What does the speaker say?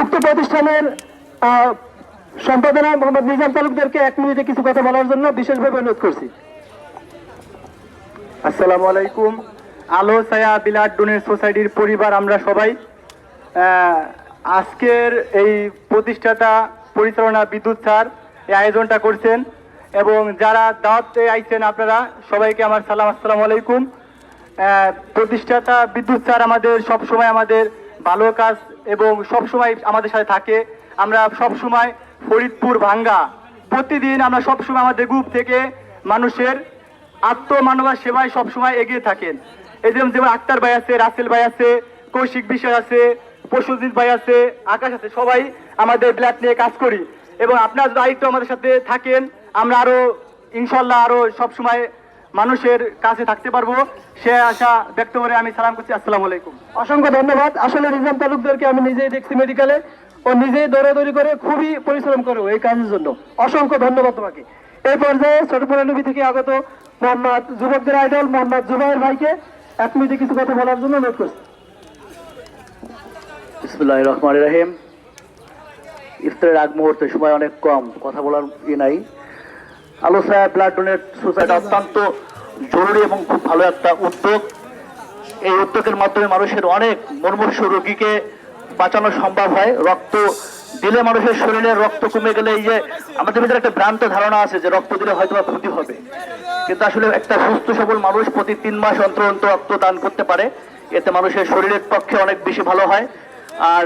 উক্ত প্রতিষ্ঠানের সম্পাদনা মোহাম্মদ নিজাম তালুকদারকে এক মিনিটে কিছু কথা বলার জন্য বিশেষভাবে অনুরোধ করছি। আসসালামু আলাইকুম। আলো ছায়া বিলাট ডোনের সোসাইটির পরিবার আমরা সবাই। আজকের এই প্রতিষ্ঠাতা, পরিচালনা বিদ্যুৎ স্যার এই আয়োজনটা করছেন এবং যারা দাওয়াতে আইছেন আপনারা সবাইকে আমার সালাম, আসসালামু আলাইকুম। প্রতিষ্ঠাতা বিদ্যুৎ স্যার আমাদের সবসময় আমাদের ভালো কাজ এবং সবসময় আমাদের সাথে থাকে। আমরা সব সময় ফরিদপুর ভাঙ্গা। প্রতিদিন আমরা সব সময় আমাদের গ্রুপ থেকে মানুষের আত্মমানবার সেবায় সবসময় এগিয়ে থাকেন। এই যেমন আক্তার ভাই আছে, রাসেল ভাই আছে, কৌশিক বিশ্বাস আছে পশুজিৎ ভাই আছে, আকাশ আছে, সবাই আমাদের ব্লাড নিয়ে কাজ করি। এবং আপনার দায়িত্ব আমাদের সাথে থাকেন, আমরা আরও, ইনশাল্লাহ আরও সবসময় মানুষের কাছে থাকতে পারব। সে আশা ব্যক্ত করে আমি সালাম করছি। আসসালামু আলাইকুম। অসংখ্য ধন্যবাদ। আসলে নিজাম তালুকদারকে আমি নিজেই দেখছি মেডিকেলে। ও নিজেই দৌড়াদৌড়ি করে খুবই পরিশ্রম করে এই কাজের জন্য। অসংখ্য ধন্যবাদ তোমাকে। এই পর্যায়ে ছোট পুরানবী থেকে আগত মোহাম্মদ যুবকদের আইডল মোহাম্মদ জুবাইর ভাইকে এক মিনিটে কিছু কথা বলার জন্য অনুরোধ করছি। বিসমুল্লাহ রহমান রাহিম। ইফতারের আগ মুহূর্তে সময় অনেক কম। কথা বলার ই নাই। আলোচনা ব্লাড ডোনেট সোসাইটি অত্যন্ত জরুরি এবং খুব ভালো একটা উদ্যোগ। এই উদ্যোগের মাধ্যমে মানুষের অনেক মর্মস্য রোগীকে বাঁচানো সম্ভব হয়। রক্ত দিলে মানুষের শরীরে রক্ত কমে গেলে এই যে আমাদের ভিতরে একটা ভ্রান্ত ধারণা আছে যে রক্ত দিলে হয়তো বা ক্ষতি হবে। কিন্তু আসলে একটা সুস্থ সবল মানুষ প্রতি তিন মাস অন্তর অন্তর রক্ত দান করতে পারে। এতে মানুষের শরীরের পক্ষে অনেক বেশি ভালো হয়। আর